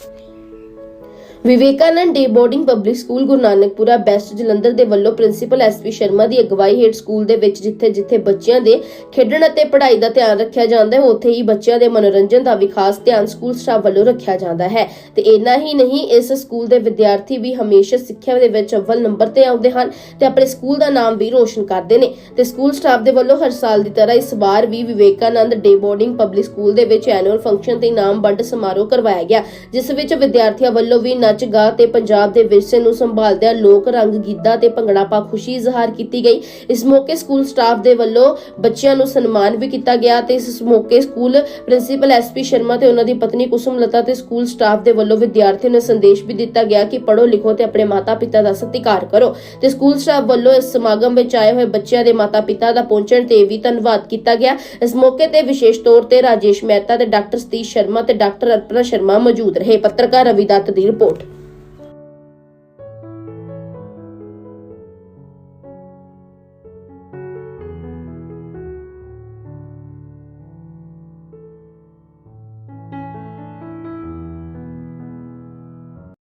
Bye. Vivekanand day boarding public school Guru Nanakpura west Jalandhar ਦੇ ਵੱਲੋਂ principal SP Sharma ਦੀ ਅਗਵਾਈ ਹੇਠ ਸਕੂਲ ਦੇ ਵਿੱਚ ਜਿੱਥੇ-ਜਿੱਥੇ ਬੱਚਿਆਂ ਦੇ ਖੇਡਣ ਅਤੇ ਪੜ੍ਹਾਈ ਦਾ ਧਿਆਨ ਰੱਖਿਆ ਜਾਂਦਾ ਹੈ, ਉੱਥੇ ਹੀ ਬੱਚਿਆਂ ਦੇ ਮਨੋਰੰਜਨ ਦਾ ਵੀ ਧਿਆਨ ਸਕੂਲ ਸਟਾਫ ਵੱਲੋਂ ਰੱਖਿਆ ਜਾਂਦਾ ਹੈ। ਤੇ ਇੰਨਾ ਹੀ ਨਹੀਂ, ਇਸ ਸਕੂਲ ਦੇ ਵਿਦਿਆਰਥੀ ਵੀ ਹਮੇਸ਼ਾ ਸਿੱਖਿਆ ਦੇ ਵਿੱਚ ਅਵਲ ਨੰਬਰ ਤੇ ਆਉਂਦੇ ਹਨ ਤੇ ਆਪਣੇ ਸਕੂਲ ਦਾ ਨਾਮ ਵੀ ਰੋਸ਼ਨ ਕਰਦੇ ਨੇ। ਤੇ ਸਕੂਲ ਸਟਾਫ ਦੇ ਵੱਲੋਂ ਹਰ ਸਾਲ ਦੀ ਤਰ੍ਹਾਂ ਇਸ ਵਾਰ ਵੀ Vivekanand day boarding public school ਦੇ ਵਿੱਚ ਐਨੂਅਲ ਫੰਕਸ਼ਨ ਤੇ ਇਨਾਮ ਵੰਡ ਸਮਾਰੋਹ ਕਰਵਾਇਆ ਗਿਆ, ਜਿਸ ਵਿੱਚ ਵਿਦਿਆਰਥੀਆਂ ਵੱਲੋਂ ਵੀ ਨੱਚ ਤੇ ਪੰਜਾਬ ਦੇ ਵਿਰਸੇ ਨੂੰ ਸੰਭਾਲਦਿਆਂ ਲੋਕ ਰੰਗ ਗਿੱਧਾ ਤੇ ਭੰਗੜਾ ਪਾ ਖੁਸ਼ੀ ਇਜ਼ਹਾਰ ਕੀਤੀ ਗਈ। ਇਸ ਮੌਕੇ ਸਕੂਲ ਸਟਾਫ ਦੇ ਵੱਲੋਂ ਬੱਚਿਆਂ ਨੂੰ ਸਨਮਾਨ ਵੀ ਕੀਤਾ ਗਿਆ ਤੇ ਇਸ ਮੌਕੇ ਸਕੂਲ ਪ੍ਰਿੰਸੀਪਲ ਐਸਪੀ ਸ਼ਰਮਾ ਤੇ ਉਹਨਾਂ ਦੀ ਪਤਨੀ ਕੁਸੁਮ ਲਤਾ ਤੇ ਸਕੂਲ ਸਟਾਫ ਦੇ ਵੱਲੋਂ ਵਿਦਿਆਰਥੀਆਂ ਨੂੰ ਸੰਦੇਸ਼ ਵੀ ਦਿੱਤਾ ਗਿਆ ਕਿ ਪੜ੍ਹੋ ਲਿਖੋ ਤੇ ਆਪਣੇ ਮਾਤਾ-ਪਿਤਾ ਦਾ ਸਤਿਕਾਰ ਕਰੋ। ਤੇ ਸਕੂਲ ਸਟਾਫ ਵੱਲੋਂ ਇਸ ਸਮਾਗਮ ਵਿੱਚ ਆਏ ਹੋਏ ਬੱਚਿਆਂ ਦੇ ਮਾਤਾ-ਪਿਤਾ ਦਾ ਪਹੁੰਚਣ ਤੇ ਵੀ ਧੰਨਵਾਦ ਕੀਤਾ ਗਿਆ। ਇਸ ਮੌਕੇ ਤੇ ਵਿਸ਼ੇਸ਼ ਤੌਰ ਤੇ ਰਾਜੇਸ਼ ਮਹਿਤਾ ਤੇ ਡਾਕਟਰ ਸਤੀਸ਼ ਸ਼ਰਮਾ ਤੇ ਡਾਕਟਰ ਅਰਪਨਾ ਸ਼ਰਮਾ ਮੌਜੂਦ ਰਹੇ। ਪੱਤਰਕਾਰ ਰਵੀ ਦੱਤ ਦੀ ਰਿਪੋਰਟ।